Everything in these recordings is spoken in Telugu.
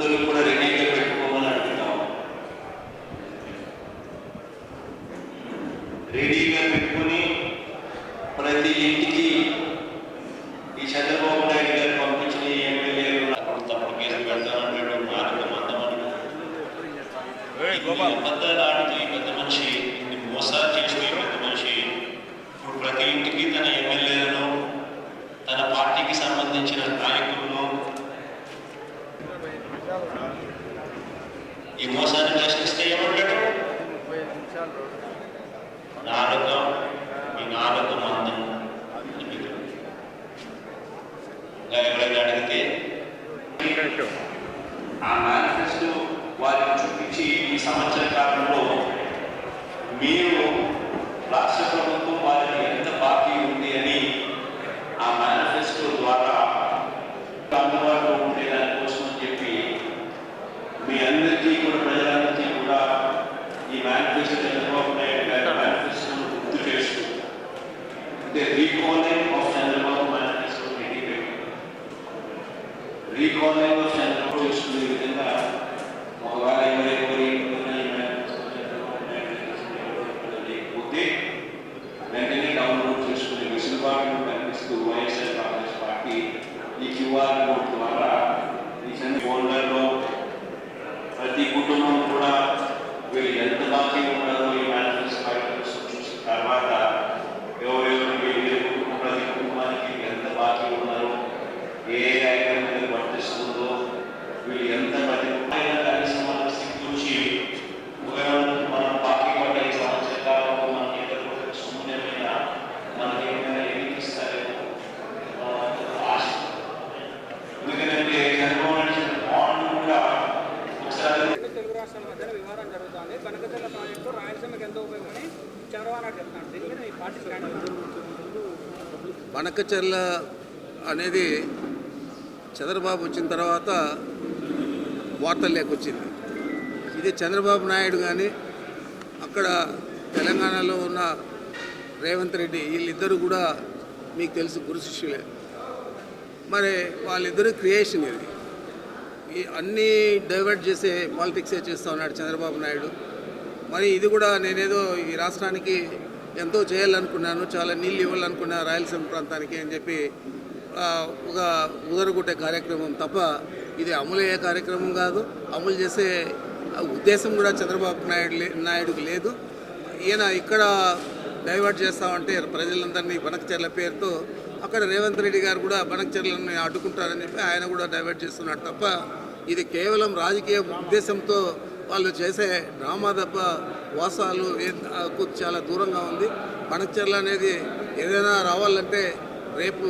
అందరూ కూడా రెడీగా పెట్టుకోమని అడుగుతాం. రెడీగా పెట్టుకుని ప్రతి ఇంటికి ఈ చంద్రబాబు నాయుడు గారు పంపించిన ఎమ్మెల్యేలు తప్పుడు పెడతానన్నాడు మాట్లాడు పెద్ద మనిషి మోసాలు చేస్తూ పెద్ద మనిషి ఇప్పుడు ప్రతి ఇంటికి ఈ మోసాన్ని ప్రశ్నిస్తే ఏమంటాడు నాలుక ఈ నాలుగు మందం. ఇంకా ఎవరైనా అడిగితే? ఆ మేనిఫెస్టో వారికి చూపించి ఈ సంవత్సర కాలంలో మీరు రాష్ట్ర ప్రభుత్వం Riconosco రాష్ట్రాల మధ్యన వివాదం జరుగుతుంది. కనకజల్ల ప్రాజెక్టు రాయలసీమకి ఎంతో ఉపయోగమని చంద్రబాబు చెప్తాను దీని మీద మీ పార్టీ స్టాండ్ బనకచెర్ల అనేది చంద్రబాబు వచ్చిన తర్వాత వార్తలు వచ్చింది ఇది చంద్రబాబు నాయుడు కానీ అక్కడ తెలంగాణలో ఉన్న రేవంత్ రెడ్డి వీళ్ళిద్దరూ కూడా మీకు తెలుసు గురు శిష్యులే. మరి వాళ్ళిద్దరూ క్రియేషన్ ఇది. అన్నీ డైవర్ట్ చేసే పాలిటిక్సే చేస్తూ ఉన్నాడు చంద్రబాబు నాయుడు. మరి ఇది కూడా నేనేదో ఈ రాష్ట్రానికి ఎంతో చేయాలనుకున్నాను చాలా నీళ్ళు ఇవ్వాలనుకున్నా రాయలసీమ ప్రాంతానికి అని చెప్పి ఒక ఉదరగొట్టే కార్యక్రమం తప్ప ఇది అమలయ్యే కార్యక్రమం కాదు. అమలు చేసే ఉద్దేశం కూడా చంద్రబాబు నాయుడు లే- లేదు. ఈయన ఇక్కడ డైవర్ట్ చేస్తామంటే ప్రజలందరినీ బనకచర్ల పేరుతో అక్కడ రేవంత్ రెడ్డి గారు కూడా బనకచర్లను అడ్డుకుంటారని చెప్పి ఆయన కూడా డైవర్ట్ చేస్తున్నాడు తప్ప ఇది కేవలం రాజకీయ ఉద్దేశంతో వాళ్ళు చేసే డ్రామా తప్ప వాసాలు చాలా దూరంగా ఉంది. పనచర్ల అనేది ఏదైనా రావాలంటే రేపు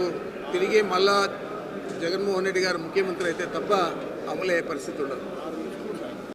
తిరిగి మళ్ళా జగన్మోహన్ రెడ్డి గారు ముఖ్యమంత్రి అయితే తప్ప అమలయ్యే పరిస్థితి ఉండదు.